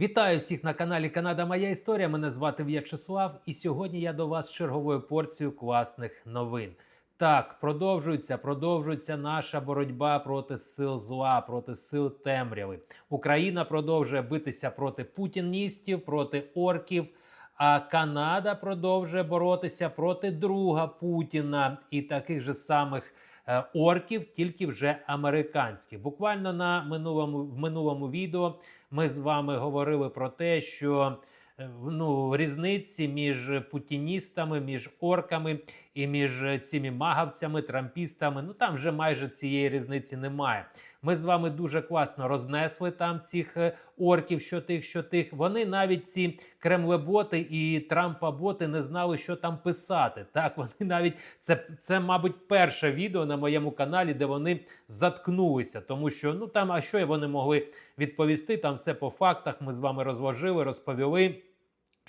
Вітаю всіх на каналі Канада Моя Історія. Мене звати В'ячеслав, і сьогодні я до вас черговою порцією класних новин. Так, продовжується, продовжується наша боротьба проти сил зла, проти сил темряви. Україна продовжує битися проти путіністів, проти орків. А Канада продовжує боротися проти друга Путіна і таких же самих е, орків, тільки вже американських. Буквально на минулому в минулому відео ми з вами говорили про те, що е, ну, різниці між путіністами, між орками і між цими магавцями, трампістами. Ну там вже майже цієї різниці немає. Ми з вами дуже класно рознесли там цих е, орків, що тих, що тих. Вони навіть ці кремлеботи і Трампа-боти не знали, що там писати. Так, вони навіть це, це, мабуть, перше відео на моєму каналі, де вони заткнулися, тому що ну там, а що вони могли відповісти? Там все по фактах. Ми з вами розложили, розповіли.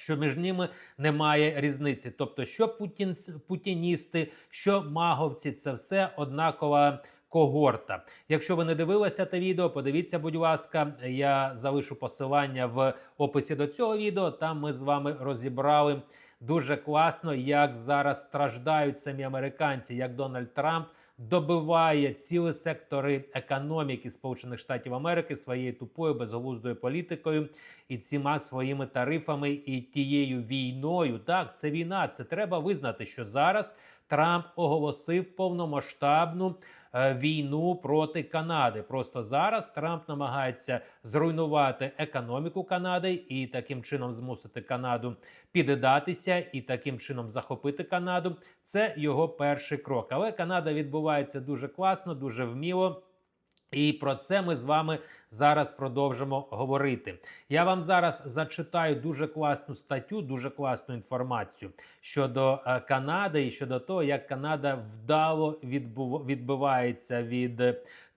Що між ними немає різниці, тобто, що путін, путіністи, що маговці, це все однакова когорта. Якщо ви не дивилися те відео, подивіться, будь ласка, я залишу посилання в описі до цього відео. Там ми з вами розібрали дуже класно, як зараз страждають самі американці, як Дональд Трамп добиває цілі сектори економіки Сполучених Штатів Америки своєю тупою безглуздою політикою і цими своїми тарифами і тією війною. Так, це війна. Це треба визнати, що зараз Трамп оголосив повномасштабну е, війну проти Канади. Просто зараз Трамп намагається зруйнувати економіку Канади і таким чином змусити Канаду піддатися і таким чином захопити Канаду. Це його перший крок. Але Канада відбувається дуже класно, дуже вміло. І про це ми з вами зараз продовжимо говорити. Я вам зараз зачитаю дуже класну статтю, дуже класну інформацію щодо е, Канади і щодо того, як Канада вдало відбивається від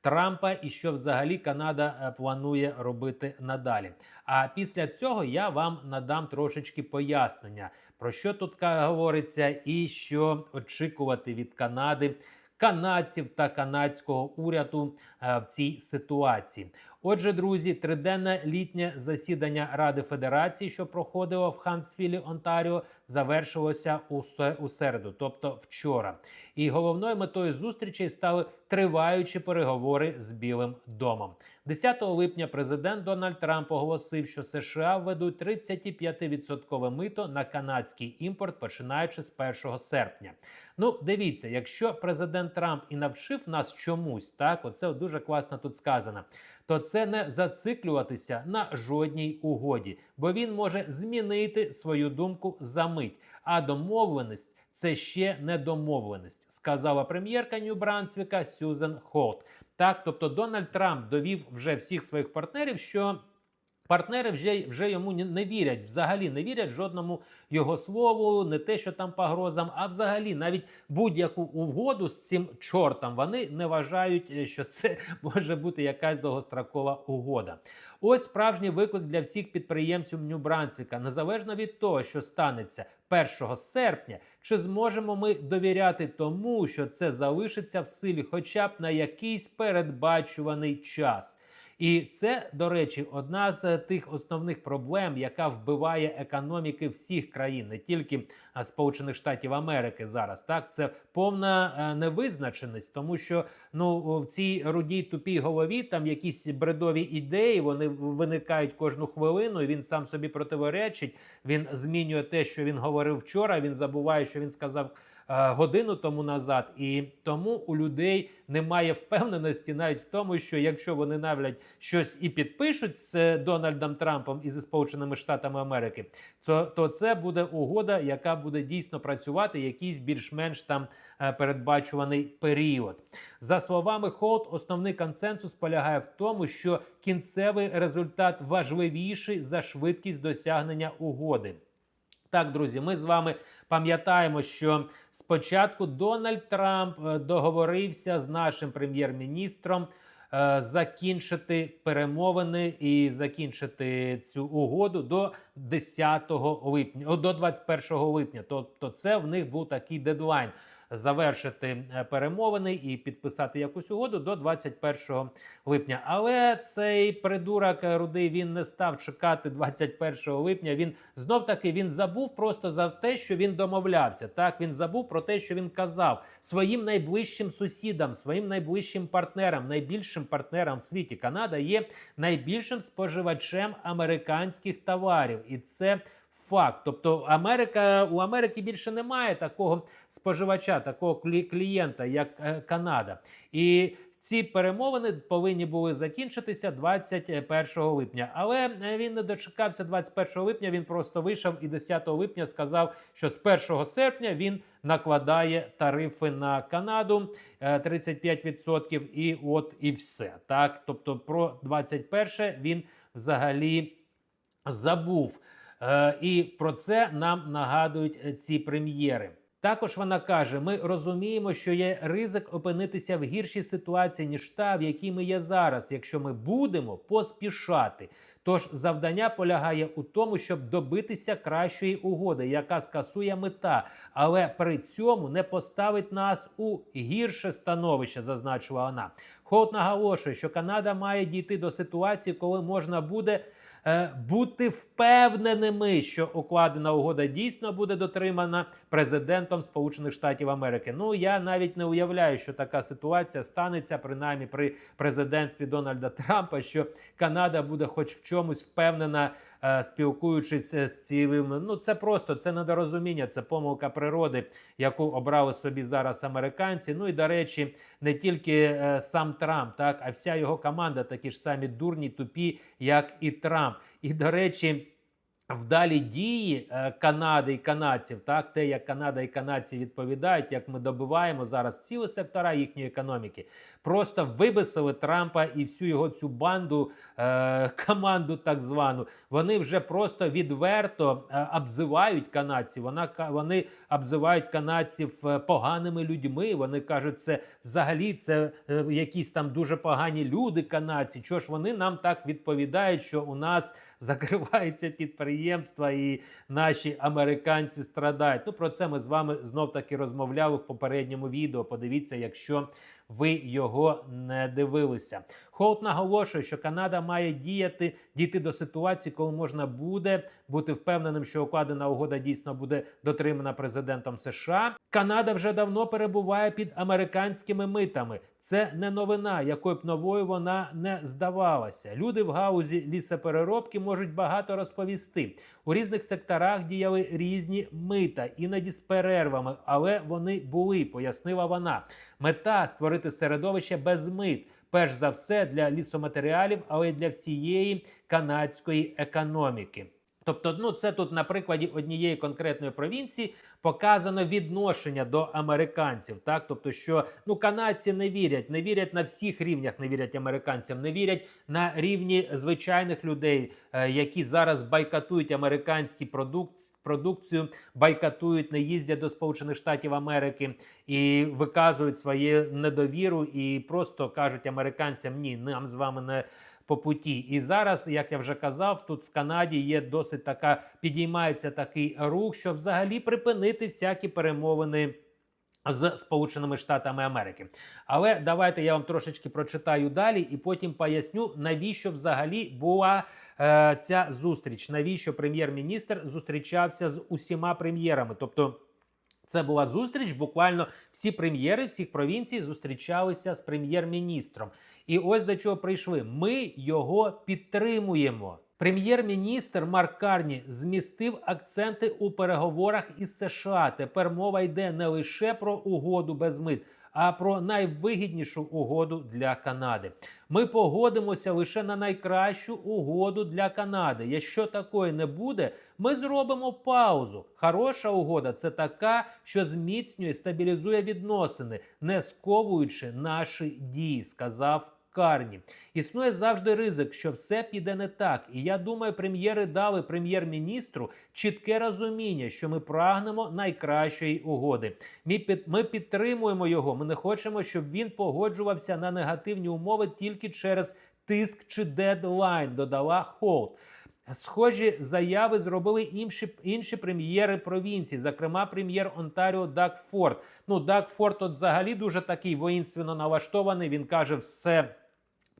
Трампа, і що взагалі Канада е, планує робити надалі. А після цього я вам надам трошечки пояснення, про що тут говориться, і що очікувати від Канади канадців та канадського уряду е, в цій ситуації. Отже, друзі, триденне літнє засідання Ради Федерації, що проходило в Хансфілі, Онтаріо, завершилося у, середу, тобто вчора. І головною метою зустрічей стали триваючі переговори з Білим домом. 10 липня президент Дональд Трамп оголосив, що США введуть 35% мито на канадський імпорт, починаючи з 1 серпня. Ну, дивіться, якщо президент Трамп і навчив нас чомусь, так оце дуже класно тут сказано. То це не зациклюватися на жодній угоді, бо він може змінити свою думку за мить. А домовленість це ще не домовленість, сказала прем'єрка Нью-Брансвіка Сюзен Холт. Так, тобто Дональд Трамп довів вже всіх своїх партнерів, що Партнери вже вже йому не вірять, взагалі не вірять жодному його слову, не те, що там погрозам, а взагалі навіть будь-яку угоду з цим чортом вони не вважають, е, що це може бути якась довгострокова угода. Ось справжній виклик для всіх підприємців Нью-Брансвіка, незалежно від того, що станеться 1 серпня, чи зможемо ми довіряти тому, що це залишиться в силі, хоча б на якийсь передбачуваний час. І це, до речі, одна з тих основних проблем, яка вбиває економіки всіх країн, не тільки Сполучених Штатів Америки зараз. Так, це повна е, невизначеність, тому що ну в цій рудій тупій голові там якісь бредові ідеї, вони виникають кожну хвилину. і Він сам собі противоречить. Він змінює те, що він говорив вчора. Він забуває, що він сказав. Е, годину тому назад, і тому у людей немає впевненості навіть в тому, що якщо вони навлять щось і підпишуть з Дональдом Трампом і зі Сполученими Штатами Америки, то, то це буде угода, яка буде дійсно працювати якийсь більш-менш там е, передбачуваний період. За словами Холт, основний консенсус полягає в тому, що кінцевий результат важливіший за швидкість досягнення угоди. Так, друзі, ми з вами пам'ятаємо, що спочатку Дональд Трамп е, договорився з нашим прем'єр-міністром е, закінчити перемовини і закінчити цю угоду до 10 липня, до 21 липня. Тобто, це в них був такий дедлайн. Завершити е, перемовини і підписати якусь угоду до 21 липня. Але цей придурок е, рудий він не став чекати 21 липня. Він знов таки він забув просто за те, що він домовлявся. Так він забув про те, що він казав своїм найближчим сусідам, своїм найближчим партнерам, найбільшим партнерам в світі. Канада є найбільшим споживачем американських товарів, і це. Факт, тобто Америка у Америки більше немає такого споживача, такого клі- клієнта, як е, Канада, і ці перемовини повинні були закінчитися 21 липня. Але е, він не дочекався 21 липня. Він просто вийшов і 10 липня сказав, що з 1 серпня він накладає тарифи на Канаду е, 35%, і от і все. Так, тобто про 21 він взагалі забув. Е, І про це нам нагадують е, ці прем'єри. Також вона каже: ми розуміємо, що є ризик опинитися в гіршій ситуації ніж та, в якій ми є зараз, якщо ми будемо поспішати. Тож завдання полягає у тому, щоб добитися кращої угоди, яка скасує мета, але при цьому не поставить нас у гірше становище, зазначила вона. Холт наголошує, що Канада має дійти до ситуації, коли можна буде бути впевненими, що укладена угода дійсно буде дотримана президентом Сполучених Штатів Америки. Ну я навіть не уявляю, що така ситуація станеться принаймні при президентстві Дональда Трампа, що Канада буде, хоч в чомусь впевнена, е, спілкуючись е, з цілим. Ну це просто це недорозуміння, це помилка природи, яку обрали собі зараз американці. Ну і до речі, не тільки е, сам Трамп, так а вся його команда такі ж самі дурні, тупі, як і Трамп. І до речі. Вдалі дії е, Канади і канадців, так те, як Канада і канадці відповідають, як ми добиваємо зараз цілі сектора їхньої економіки, просто вибисили Трампа і всю його цю банду, е, команду, так звану. Вони вже просто відверто е, обзивають канадців. Вона вони обзивають канадців е, поганими людьми. Вони кажуть, це взагалі це е, якісь там дуже погані люди. Канадці. Чого ж вони нам так відповідають, що у нас закриваються підприємства і наші американці страдають. Ну про це ми з вами знов таки розмовляли в попередньому відео. Подивіться, якщо ви його не дивилися. Холт наголошує, що Канада має діяти дійти до ситуації, коли можна буде бути впевненим, що укладена угода дійсно буде дотримана президентом США. Канада вже давно перебуває під американськими митами. Це не новина, якою б новою вона не здавалася. Люди в гаузі лісопереробки можуть багато розповісти. У різних секторах діяли різні мита, іноді з перервами, але вони були, пояснила вона. Мета створити середовище без мит. Перш за все для лісоматеріалів, але й для всієї канадської економіки. Тобто, ну це тут на прикладі однієї конкретної провінції показано відношення до американців. Так, тобто, що ну канадці не вірять, не вірять на всіх рівнях, не вірять американцям, не вірять на рівні звичайних людей, е, які зараз байкатують американські продукт, продукцію, байкатують, не їздять до Сполучених Штатів Америки і виказують свою недовіру, і просто кажуть американцям: ні, нам з вами не по путі. І зараз, як я вже казав, тут в Канаді є досить така, підіймається такий рух, що взагалі припинити всякі перемовини. З Сполученими Штатами Америки, але давайте я вам трошечки прочитаю далі, і потім поясню, навіщо взагалі була е, ця зустріч, навіщо прем'єр-міністр зустрічався з усіма прем'єрами. Тобто, це була зустріч. Буквально всі прем'єри всіх провінцій зустрічалися з прем'єр-міністром. І ось до чого прийшли. Ми його підтримуємо. Прем'єр-міністр Марк Карні змістив акценти у переговорах із США. Тепер мова йде не лише про угоду без мит, а про найвигіднішу угоду для Канади. Ми погодимося лише на найкращу угоду для Канади. Якщо такої не буде, ми зробимо паузу. Хороша угода це така, що зміцнює, стабілізує відносини, не сковуючи наші дії, сказав. Карні існує завжди ризик, що все піде не так. І я думаю, прем'єри дали прем'єр-міністру чітке розуміння, що ми прагнемо найкращої угоди. Ми під ми підтримуємо його. Ми не хочемо, щоб він погоджувався на негативні умови тільки через тиск чи дедлайн. Додала Холт. Схожі заяви зробили інші інші прем'єри провінції, зокрема прем'єр Онтаріо Даг Форд. Ну Даг Форд от взагалі дуже такий воїнственно налаштований. Він каже, все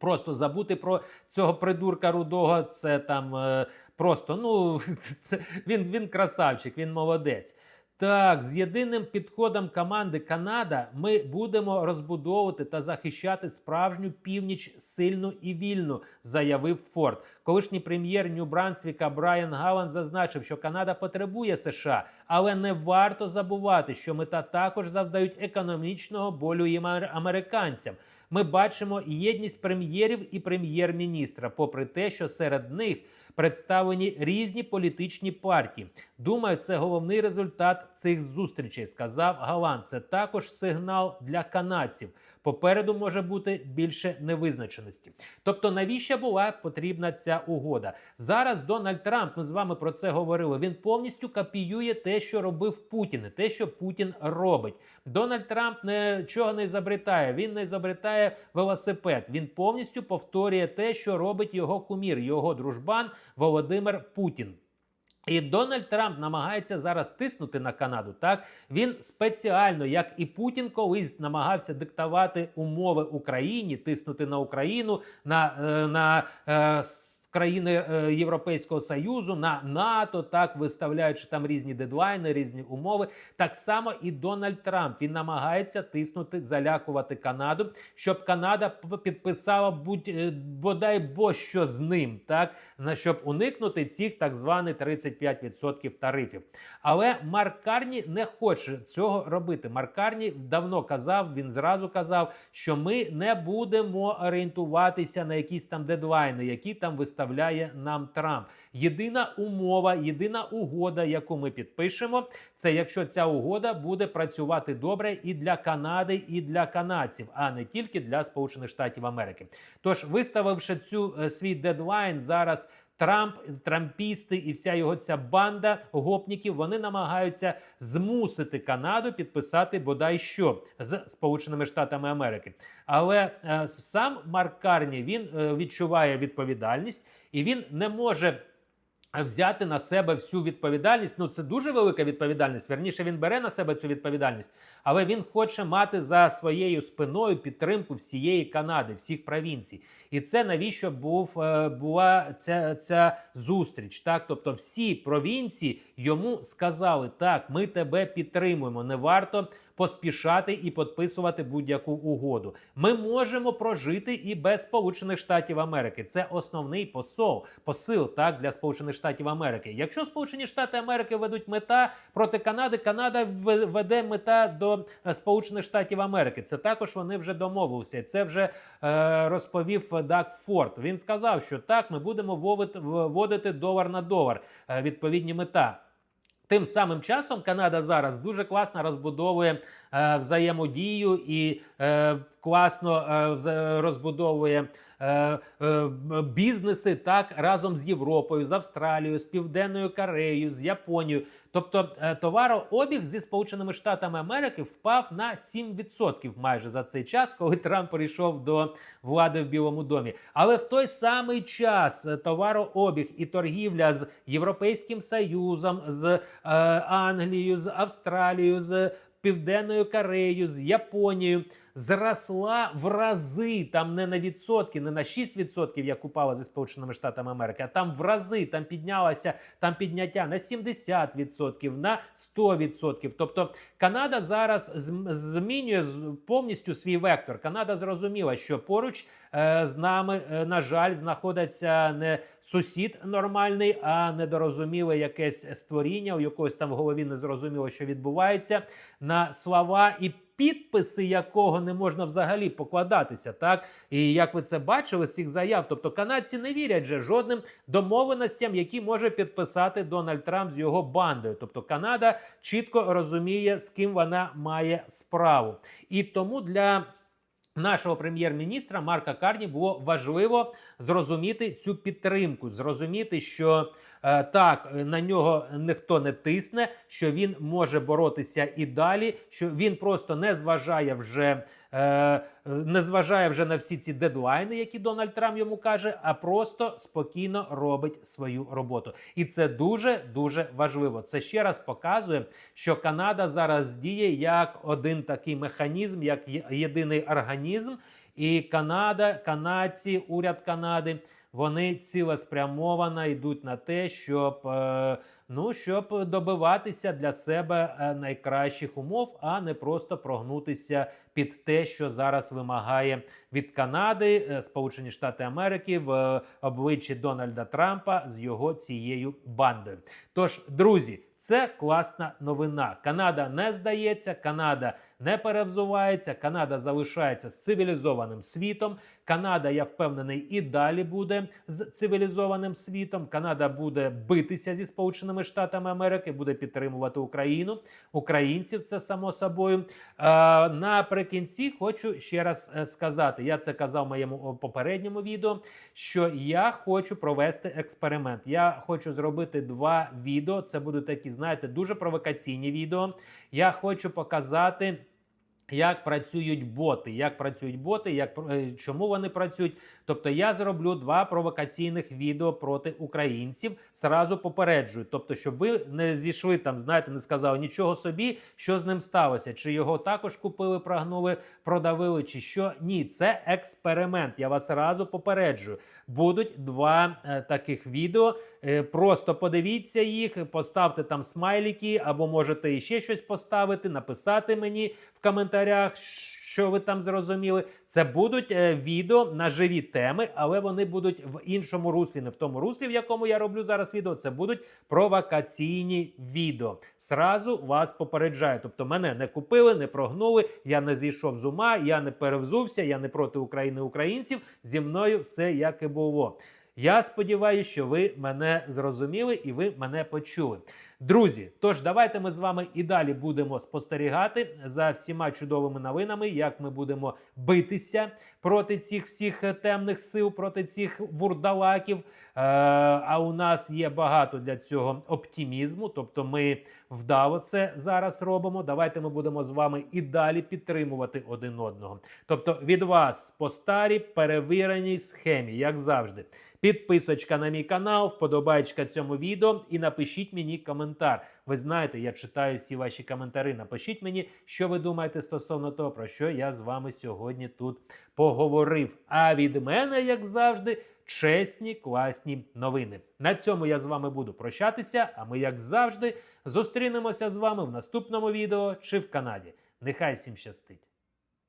просто забути про цього придурка рудого. Це там е, просто ну це він, він красавчик, він молодець. Так, з єдиним підходом команди Канада ми будемо розбудовувати та захищати справжню північ сильну і вільну, заявив Форд. Колишній прем'єр Нью-Брансвіка Брайан Галан зазначив, що Канада потребує США, але не варто забувати, що мета також завдають економічного болю їм американцям. Ми бачимо єдність прем'єрів і прем'єр-міністра, попри те, що серед них представлені різні політичні партії. Думаю, це головний результат цих зустрічей, сказав Галан. Це також сигнал для канадців. Попереду може бути більше невизначеності. Тобто, навіщо була потрібна ця угода? Зараз Дональд Трамп, ми з вами про це говорили. Він повністю копіює те, що робив Путін, те, що Путін робить. Дональд Трамп нічого не ізобретає, Він не ізобретає велосипед. Він повністю повторює те, що робить його кумір, його дружбан Володимир Путін. І Дональд Трамп намагається зараз тиснути на Канаду. Так він спеціально, як і Путін, колись намагався диктувати умови Україні, тиснути на Україну на, е, на, на країни е, Європейського союзу на НАТО, так виставляючи там різні дедлайни, різні умови. Так само і Дональд Трамп він намагається тиснути, залякувати Канаду, щоб Канада підписала будь е, бодай бо що з ним, так на щоб уникнути цих так званих 35% тарифів. Але Марк Карні не хоче цього робити. Марк Карні давно казав, він зразу казав, що ми не будемо орієнтуватися на якісь там дедлайни, які там виставляють виставляє нам Трамп. Єдина умова, єдина угода, яку ми підпишемо, це якщо ця угода буде працювати добре і для Канади, і для канадців, а не тільки для Сполучених Штатів Америки. Тож, виставивши цю е, свій дедлайн зараз. Трамп, трампісти і вся його ця банда гопніків вони намагаються змусити Канаду підписати бодай що з Сполученими Штатами Америки. Але е, сам Марк Карні він е, відчуває відповідальність і він не може взяти на себе всю відповідальність. Ну це дуже велика відповідальність. Верніше він бере на себе цю відповідальність, але він хоче мати за своєю спиною підтримку всієї Канади, всіх провінцій. І це навіщо був е, була ця ця зустріч? Так, тобто, всі провінції йому сказали: так, ми тебе підтримуємо. Не варто поспішати і підписувати будь-яку угоду. Ми можемо прожити і без Сполучених Штатів Америки. Це основний посол, посил так для Сполучених Штатів Америки. Якщо Сполучені Штати Америки ведуть мета проти Канади, Канада веде мета до е, Сполучених Штатів Америки. Це також вони вже домовилися. Це вже е, розповів Дак Форд. Він сказав, що так ми будемо вводити долар на долар. Е, відповідні мета. Тим самим часом Канада зараз дуже класно розбудовує е, взаємодію і е, класно е, розбудовує е, е, бізнеси так разом з Європою, з Австралією, з Південною Кореєю, з Японією. Тобто товарообіг зі Сполученими Штатами Америки впав на 7% майже за цей час, коли Трамп прийшов до влади в Білому домі. Але в той самий час товарообіг і торгівля з Європейським Союзом, з е, Англією, з Австралією, з Південною Кореєю, з Японією зросла в рази, там не на відсотки, не на 6%, як упала зі Сполученими Штатами Америки, а там в рази там піднялося там підняття на 70%, на 100%. Тобто Канада зараз змінює повністю свій вектор. Канада зрозуміла, що поруч е, з нами, е, на жаль, знаходиться не сусід нормальний, а недорозуміле якесь створіння, у якогось там в голові не зрозуміло, що відбувається на слова і підписи якого не можна взагалі покладатися. Так і як ви це бачили з цих заяв, тобто канадці не вірять же жодним домовленостям, які може підписати Дональд Трамп з його бандою. Тобто Канада чітко розуміє, з ким вона має справу, і тому для Нашого прем'єр-міністра Марка Карні було важливо зрозуміти цю підтримку, зрозуміти, що так на нього ніхто не тисне, що він може боротися і далі, що він просто не зважає вже е, не зважає вже на всі ці дедлайни, які Дональд Трамп йому каже, а просто спокійно робить свою роботу. І це дуже дуже важливо. Це ще раз показує, що Канада зараз діє як один такий механізм, як єдиний організм. І Канада, канадці, уряд Канади, вони цілеспрямовано йдуть на те, щоб, е, ну, щоб добиватися для себе е, найкращих умов, а не просто прогнутися під те, що зараз вимагає від Канади е, Сполучені Штати Америки в обличчі Дональда Трампа з його цією бандою. Тож, друзі, це класна новина. Канада не здається, Канада не перевзувається, Канада залишається з цивілізованим світом. Канада, я впевнений, і далі буде з цивілізованим світом. Канада буде битися зі Сполученими Штатами Америки, буде підтримувати Україну, українців. Це само собою. Е, наприкінці хочу ще раз е, сказати: я це казав в моєму попередньому відео. Що я хочу провести експеримент. Я хочу зробити два відео. Це будуть такі, знаєте, дуже провокаційні відео. Я хочу показати. Як працюють боти, як працюють боти, як е, чому вони працюють? Тобто я зроблю два провокаційних відео проти українців. Сразу попереджую. Тобто, щоб ви не зійшли там, знаєте, не сказали нічого собі, що з ним сталося, чи його також купили, прогнули, продавили, чи що. Ні, це експеримент. Я вас сразу попереджую. Будуть два е, таких відео. Е, просто подивіться їх, поставте там смайлики, або можете іще щось поставити, написати мені в коментарях, що ви там зрозуміли. Це будуть е, відео на живі теми, але вони будуть в іншому руслі, не в тому руслі, в якому я роблю зараз відео. Це будуть провокаційні відео. Сразу вас попереджаю. Тобто, мене не купили, не прогнули, я не зійшов з ума, я не перевзувся, я не проти України українців. Зі мною все як і було. Я сподіваюся, що ви мене зрозуміли і ви мене почули. Друзі, тож давайте ми з вами і далі будемо спостерігати за всіма чудовими новинами, як ми будемо битися проти цих всіх е, темних сил, проти цих вурдалаків. Е, а у нас є багато для цього оптимізму. Тобто, ми вдало це зараз робимо. Давайте ми будемо з вами і далі підтримувати один одного. Тобто, від вас по старій перевіреній схемі, як завжди. Підписочка на мій канал, вподобайка цьому відео і напишіть мені коментар. Ви знаєте, я читаю всі ваші коментарі. Напишіть мені, що ви думаєте стосовно того, про що я з вами сьогодні тут поговорив. А від мене, як завжди, чесні, класні новини. На цьому я з вами буду прощатися. А ми, як завжди, зустрінемося з вами в наступному відео чи в Канаді. Нехай всім щастить!